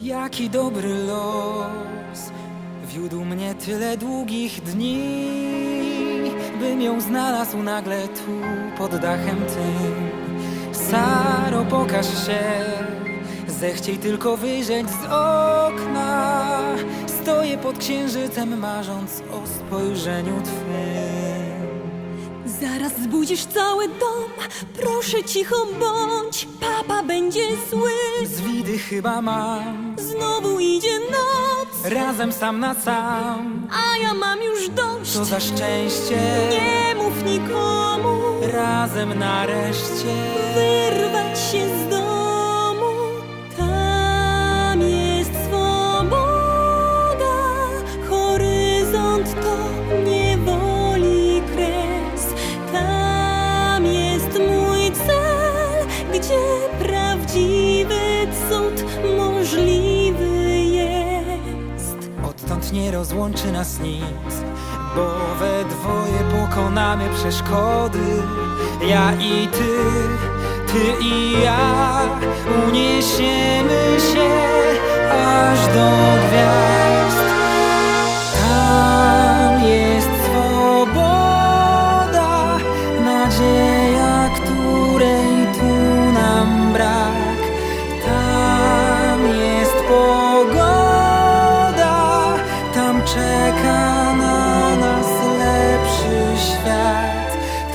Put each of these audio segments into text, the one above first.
Jaki dobry los wiódł mnie tyle długich dni, bym ją znalazł nagle tu pod dachem tym. Saro, pokaż się, zechciej tylko wyjrzeć z okna. Stoję pod księżycem, marząc o spojrzeniu twym. Zaraz zbudzisz cały dom, proszę cicho bądź, papa będzie zły. Zwidy chyba mam, Znowu idzie noc, razem sam na sam. a ja mam już dość. Co za szczęście, Nie mów nikomu, razem nareszcie. wyrwać się z domu. Gdzie prawdziwy cud możliwy jest. Odtąd nie rozłączy nas nic, bo we dwoje pokonamy przeszkody. Ja i ty, ty i ja uniesiemy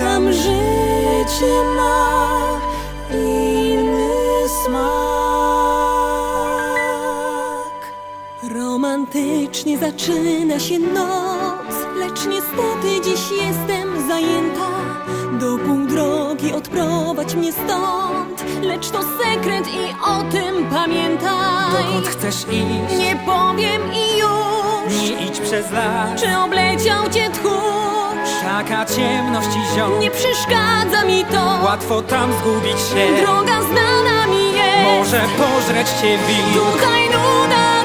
Tam życie ma inny smak. Romantycznie zaczyna się noc, lecz niestety dziś jestem zajęta. Do pół drogi odprowadź mnie stąd, lecz to sekret i o tym pamiętaj. Dokąd chcesz iść? Nie powiem i już, Nie idź przez las. czy obleciał cię tchórz. Taka ciemność i ziom. Nie przeszkadza mi to, Łatwo tam zgubić się. droga znana mi jest. Może pożreć cię wir. Tutaj nuda